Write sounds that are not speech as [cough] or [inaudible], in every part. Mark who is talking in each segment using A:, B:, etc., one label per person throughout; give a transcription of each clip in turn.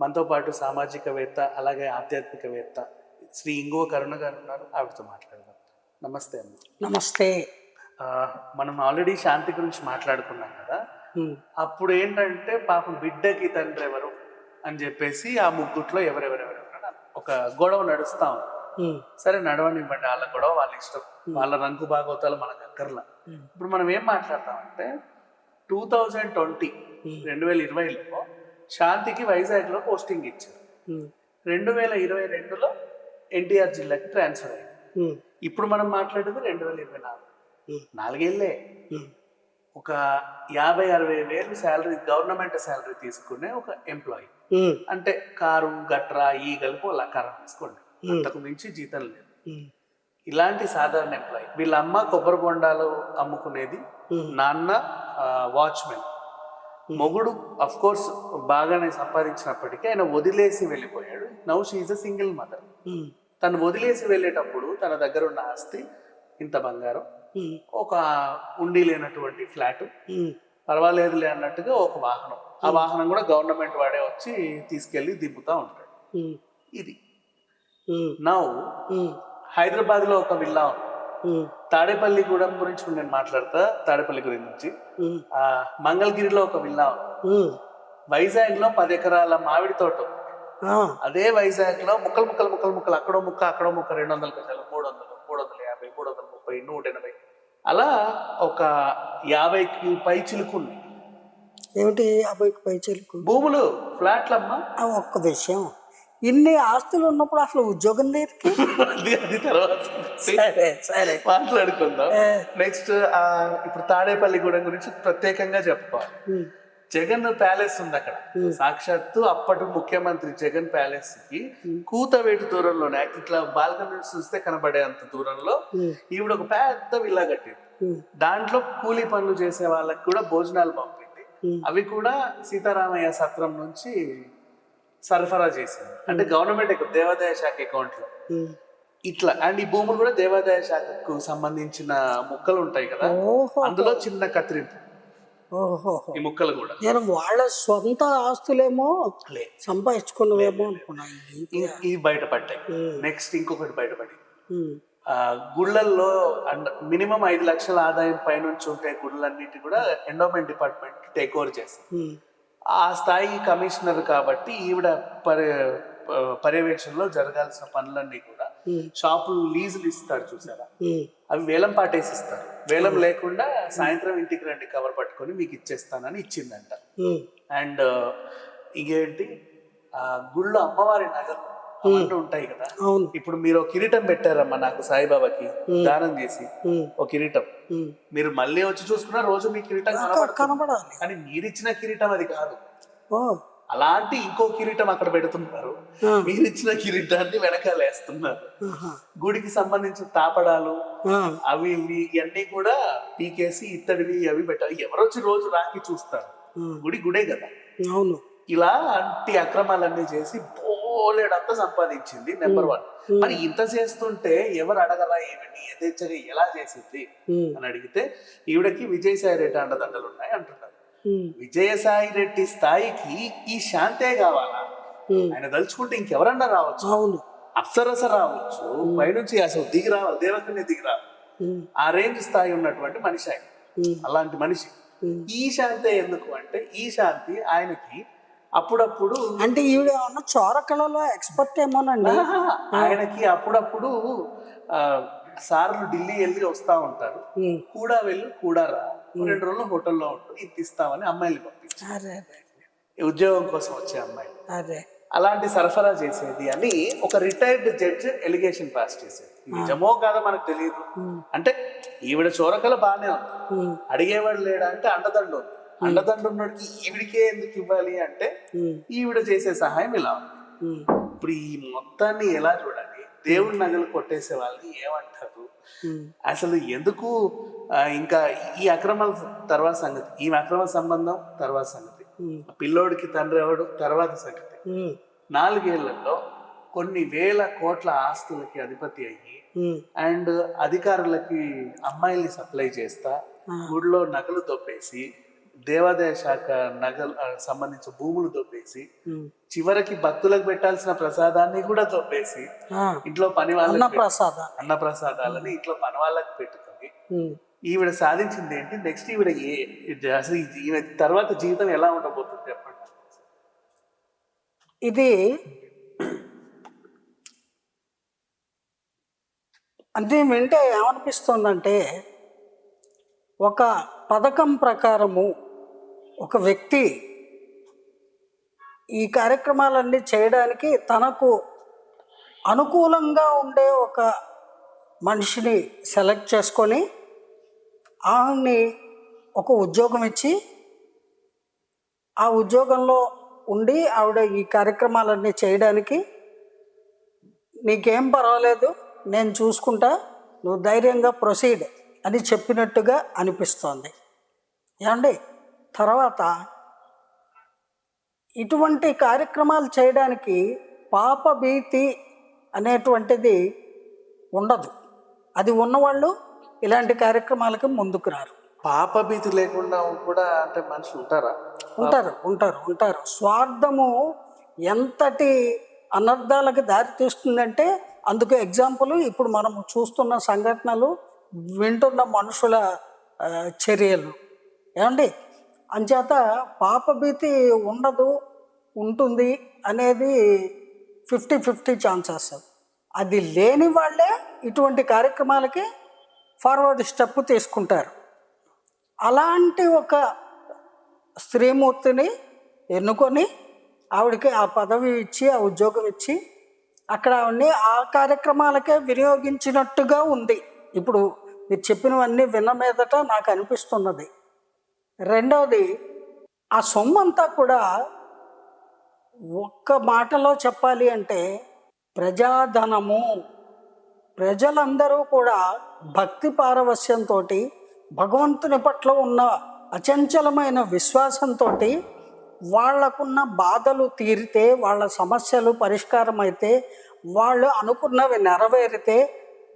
A: మనతో పాటు సామాజికవేత్త అలాగే ఆధ్యాత్మికవేత్త శ్రీ ఇంగువ కరుణ గారు ఉన్నారు. ఆవిడతో మాట్లాడదాం. నమస్తే అమ్మ.
B: నమస్తే.
A: మనం ఆల్రెడీ శాంతి గురించి మాట్లాడుకున్నాం కదా. అప్పుడు ఏంటంటే పాపం బిడ్డకి తండ్రి ఎవరు అని చెప్పేసి ఆ ముగ్గుట్లో ఎవరెవరెవరు ఒక గొడవ నడుస్తా సరే నడవనివ్వండి వాళ్ళ గొడవ వాళ్ళ ఇష్టం. వాళ్ళ రంగు భాగవతాలు మనకు అక్కర్లా ఇప్పుడు మనం ఏం మాట్లాడతామంటే టూ థౌజండ్ ట్వంటీ రెండు వేల ఇరవైలో శాంతికి వైజాగ్లో పోస్టింగ్ ఇచ్చారు. రెండు వేల ఇరవై రెండులో ఎన్టీఆర్ జిల్లాకి ట్రాన్స్ఫర్ అయ్యింది ఇప్పుడు మనం మాట్లాడేది రెండు వేల ఇరవై నాలుగు.
B: నాలుగేళ్ళే.
A: ఒక యాభై అరవై వేలు శాలరీ గవర్నమెంట్ శాలరీ తీసుకునే ఒక ఎంప్లాయీ. అంటే కారు గట్రా ఈ కలిపి వాళ్ళ కారం తీసుకోండి అంతకు మించి జీతం లేదు. ఇలాంటి సాధారణ ఎంప్లాయీ. వీళ్ళ అమ్మ కొబ్బరి బొండాలు అమ్ముకునేది నాన్న వాచ్మెన్. మొగుడు అఫ్ కోర్స్ బాగానే సంపాదించినప్పటికీ ఆయన వదిలేసి వెళ్ళిపోయాడు. Now she a single mother తను వదిలేసి వెళ్ళేటప్పుడు తన దగ్గర ఉన్న ఆస్తి ఇంత బంగారం
B: ఉమ్,
A: ఒక ఉండి లేనటువంటి ఫ్లాట్
B: ఉమ్,
A: పర్వాలేదులే అన్నట్టుగా ఒక వాహనం. ఆ వాహనం కూడా గవర్నమెంట్ వాడే వచ్చి తీసుకెళ్ళి దింపుతా ఉంటాడు. ఇది. నౌ హైదరాబాద్లో ఒక విల్లా ఉంది. తాడేపల్లిగూడెం గురించి నేను మాట్లాడతా తాడేపల్లి గురించి. మంగళగిరిలో ఒక విల్లా. వైజాగ్లో పది ఎకరాల మామిడి తోట. అదే వైజాగ్లో ముక్కలు ముక్కలు ముక్కలు ముక్కలు అక్కడో ముక్క అక్కడో ముక్క రెండు వందల గజాలు మూడు వందలు మూడు వందల యాభై మూడు వందల ముప్పై నూట ఎనభై అలా ఒక యాభైకి పై చిలుకుంది.
B: ఏమిటి యాభైకి పై చెలుకు?
A: భూములు ఫ్లాట్లమ్మా?
B: ఒక్క విషయం. ఇన్ని ఆస్తులు ఉన్నప్పుడు అసలు ఉద్యోగం దేనికి
A: అది తర్వాత
B: సరే సరే
A: మాట్లాడుకుందాం. నెక్స్ట్ ఇప్పుడు తాడేపల్లిగూడెం గురించి ప్రత్యేకంగా చెప్పుకోవాలి. జగన్ ప్యాలెస్ ఉంది అక్కడ. సాక్షాత్తు అప్పటి ముఖ్యమంత్రి జగన్ ప్యాలెస్కి కూతవేటు దూరంలోనే ఇట్లా బాల్కనీ నుంచి చూస్తే కనబడే అంత దూరంలో ఈవిడ ఒక పెద్ద విల్లా కట్టింది. దాంట్లో కూలీ పనులు చేసే వాళ్ళకి కూడా భోజనాలు పంపింది. అవి కూడా సీతారామయ్య సత్రం నుంచి సరఫరా చేసింది. అంటే గవర్నమెంట్ అకౌంట్ దేవాదాయ శాఖ అకౌంట్లో
B: ఉమ్.
A: ఇట్లా అండ్ ఈ భూములు కూడా దేవాదాయ శాఖకు సంబంధించిన ముక్కలు ఉంటాయి కదా? అందులో చిన్న కత్తిరింపు. ఈ ముక్కలు కూడా.
B: నేను వాళ్ళ సొంత ఆస్తులేమో సంపాదించుకున్నవేమో అనుకున్నా
A: ఇ- ఇవి బయటపడ్డాయి. నెక్స్ట్ ఇంకొకటి బయటపడి. గుళ్ళల్లో మినిమం ఐదు లక్షల ఆదాయం పైనుంచి ఉంటే గుళ్ళన్నిటి కూడా ఎండోమెంట్ డిపార్ట్మెంట్ టేక్ ఓవర్ చేస్తుంది
B: ఉమ్,
A: ఆ స్థాయి కమిషనర్ కాబట్టి ఈవిడ పర్య పర్యవేక్షణలో జరగాల్సిన పనులన్నీ కూడా షాపులు లీజులు ఇస్తారు చూసారా? అవి వేలం పాటేసి ఇస్తారు వేలం లేకుండా సాయంత్రం ఇంటికి రండి కవర్ పట్టుకొని మీకు ఇచ్చేస్తానని ఇచ్చిందంట. అండ్ ఇంకేంటి గుళ్ళో అమ్మవారి నగలు అవన్నీ ఉంటాయి కదా.
B: అవును.
A: ఇప్పుడు మీరు ఒక కిరీటం పెట్టారమ్మా నాకు సాయిబాబాకి దానం చేసి. ఒక కిరీటం. మీరు మళ్ళీ వచ్చి చూసుకున్నా రోజు మీ కిరీటం.
B: కనబడాలి.
A: కానీ మీరిచ్చిన కిరీటం అది కాదు. అలాంటి ఇంకో కిరీటం అక్కడ పెడుతున్నారు. మీరిచ్చిన కిరీటాన్ని వెనకాల వేస్తున్నారు.
B: ఆహా,
A: గుడికి సంబంధించిన తాపడాలు అవి ఇవి ఇవన్నీ కూడా పీకేసి ఇత్తడివి అవి పెట్టాలి. ఎవరు వచ్చి రోజు రాకి చూస్తారు? గుడి గుడే కదా.
B: అవును.
A: ఇలా అంటి అక్రమాలన్నీ చేసి బోలెడంతా సంపాదించింది నెంబర్ వన్ మరి ఇంత చేస్తుంటే ఎవరు అడగరా ఏమిటి? యథేచ్ఛగా ఎలా చేసింది?
B: ఉమ్,
A: అని అడిగితే ఈవిడకి విజయసాయి రెడ్డి అండదండలు ఉన్నాయి అంటున్నారు. విజయసాయి రెడ్డి స్థాయికి ఈ శాంతే కావాలా? ఆయన తలుచుకుంటే ఇంకెవరన్నా రావచ్చు.
B: అవును.
A: అప్సరస రావచ్చు. పైనుంచి అసలు దిగి రావాలి దేవకన్య దిగి రావాలి. ఆ రేంజ్ స్థాయి ఉన్నటువంటి మనిషి ఆయన. అలాంటి మనిషి. ఈ శాంతే ఎందుకు అంటే ఈ శాంతి ఆయనకి అప్పుడప్పుడు
B: అంటే ఈవిడ ఏమన్నా చోర కళలో ఎక్స్పర్ట్ ఏమోనండి? [laughs]
A: ఆయనకి అప్పుడప్పుడు సార్లు ఢిల్లీ వెళ్ళి వస్తా ఉంటారు. కూడా వెళ్ళి కూడా రా. రెండు రోజులు హోటల్లో ఉంటూ ఇది ఇస్తామని అమ్మాయిలు పంపించారు ఉద్యోగం కోసం వచ్చే అమ్మాయిలు.
B: అరే.
A: అలాంటి సరఫరా చేసేది అని ఒక రిటైర్డ్ జడ్జ్ ఎలిగేషన్ పాస్ చేసేది. నిజమో కాదో మనకు తెలియదు అంటే ఈవిడ చోరకల బాగానే ఉంది. అడిగేవాడు లేడా అంటే అండదండు ఉంది అండదండు ఉన్నోడికి ఈవిడికే ఎందుకు ఇవ్వాలి అంటే ఈవిడ చేసే సహాయం ఇలా ఇప్పుడు ఈ మొత్తాన్ని ఎలా చూడాలి? దేవుడి నగలు కొట్టేసే వాళ్ళని ఏమంటారు? అసలు ఎందుకు ఇంకా ఈ అక్రమాల తర్వాత సంగతి ఈ అక్రమ సంబంధం తర్వాత సంగతి పిల్లోడికి తండ్రి ఎవడు? తర్వాత సంగతి. నాలుగేళ్ళలో కొన్ని వేల కోట్ల ఆస్తులకి అధిపతి అయ్యి అండ్ అధికారులకి అమ్మాయిల్ని సప్లై చేస్తా. గుడిలో నగలు తొప్పేసి దేవాదాయ శాఖ నగలు సంబంధించిన భూములు దొబ్బేసి. చివరికి భక్తులకు పెట్టాల్సిన ప్రసాదాన్ని కూడా దొబ్బేసి ఇంట్లో పని
B: అన్నప్రసాద
A: అన్న ప్రసాదాలని ఇంట్లో పని వాళ్ళకి పెట్టుకొని
B: ఉమ్.
A: ఈవిడ సాధించింది ఏంటి నెక్స్ట్ ఈవిడ ఏ అసలు ఈమె తర్వాత జీవితం ఎలా ఉండబోతుంది చెప్పండి
B: ఇది అంటే వింటే ఏమనిపిస్తుందంటే ఒక పథకం ప్రకారము ఒక వ్యక్తి ఈ కార్యక్రమాలన్నీ చేయడానికి తనకు అనుకూలంగా ఉండే ఒక మనిషిని సెలెక్ట్ చేసుకొని ఆమెని ఒక ఉద్యోగం ఇచ్చి ఆ ఉద్యోగంలో ఉండి ఆవిడ ఈ కార్యక్రమాలన్నీ చేయడానికి నీకేం పర్వాలేదు నేను చూసుకుంటా నువ్వు ధైర్యంగా ప్రొసీడ్ అని చెప్పినట్టుగా అనిపిస్తోంది. ఏమండి? తర్వాత ఇటువంటి కార్యక్రమాలు చేయడానికి పాప భీతి అనేటువంటిది ఉండదు. అది ఉన్నవాళ్ళు ఇలాంటి కార్యక్రమాలకి ముందుకు రారు.
A: పాప భీతి లేకుండా కూడా అంటే మనుషులు ఉంటారా?
B: ఉంటారు ఉంటారు ఉంటారు. స్వార్థము ఎంతటి అనర్థాలకు దారితీస్తుందంటే అందుకు ఎగ్జాంపుల్ ఇప్పుడు మనం చూస్తున్న సంఘటనలు వింటున్న మనుషుల చర్యలు. ఏమండి? అంచేత పాపభీతి ఉండదు ఉంటుంది అనేది ఫిఫ్టీ ఫిఫ్టీ ఛాన్సెస్. అది లేని వాళ్ళే ఇటువంటి కార్యక్రమాలకి ఫార్వర్డ్ స్టెప్ తీసుకుంటారు. అలాంటి ఒక స్త్రీమూర్తిని ఎన్నుకొని ఆవిడకి ఆ పదవి ఇచ్చి ఆ ఉద్యోగం ఇచ్చి అక్కడ ఆవిడ్ని ఆ కార్యక్రమాలకే వినియోగించినట్టుగా ఉంది. ఇప్పుడు మీరు చెప్పినవన్నీ విన్న మీదట నాకు అనిపిస్తున్నది. రెండవది ఆ సొమ్ము అంతా కూడా ఒక్క మాటలో చెప్పాలి అంటే ప్రజాధనము. ప్రజలందరూ కూడా భక్తి పారవస్యంతో భగవంతుని పట్ల ఉన్న అచంచలమైన విశ్వాసంతో వాళ్ళకున్న బాధలు తీరితే వాళ్ళ సమస్యలు పరిష్కారం అయితే వాళ్ళు అనుకున్నవి నెరవేరితే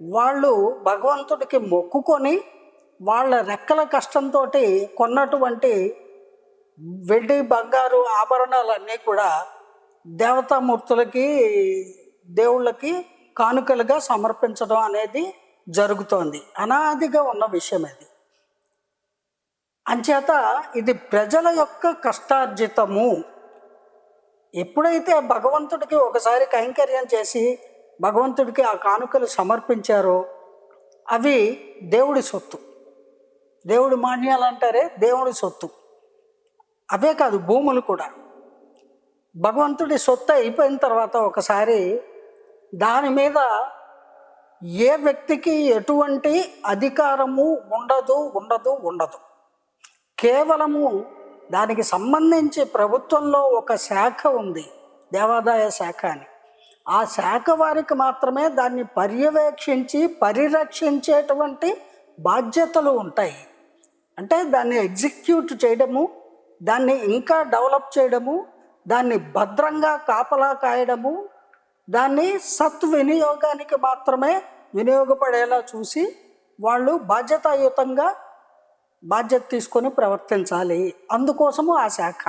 B: వాళ్ళు భగవంతుడికి మొక్కుకొని వాళ్ళ రెక్కల కష్టంతో కొన్నటువంటి వెండి బంగారు ఆభరణాలన్నీ కూడా దేవతామూర్తులకి దేవుళ్ళకి కానుకలుగా సమర్పించడం అనేది జరుగుతోంది. అనాదిగా ఉన్న విషయం ఇది. అంచేత ఇది ప్రజల యొక్క కష్టార్జితము. ఎప్పుడైతే భగవంతుడికి ఒకసారి కైంకర్యం చేసి భగవంతుడికి ఆ కానుకలు సమర్పించారో అవి దేవుడి సొత్తు. దేవుడి మాన్యాలు అంటారే దేవుడి సొత్తు. అవే కాదు భూములు కూడా. భగవంతుడి సొత్తు అయిపోయిన తర్వాత ఒకసారి దాని మీద ఏ వ్యక్తికి ఎటువంటి అధికారము ఉండదు ఉండదు ఉండదు. కేవలము దానికి సంబంధించి ప్రభుత్వంలో ఒక శాఖ ఉంది దేవాదాయ శాఖ అని. ఆ శాఖ వారికి మాత్రమే దాన్ని పర్యవేక్షించి పరిరక్షించేటువంటి బాధ్యతలు ఉంటాయి. అంటే దాన్ని ఎగ్జిక్యూట్ చేయడము దాన్ని ఇంకా డెవలప్ చేయడము దాన్ని భద్రంగా కాపలా కాయడము దాన్ని సత్వినియోగానికి మాత్రమే వినియోగపడేలా చూసి వాళ్ళు బాధ్యతాయుతంగా బాధ్యత తీసుకొని ప్రవర్తించాలి. అందుకోసము ఆ శాఖ.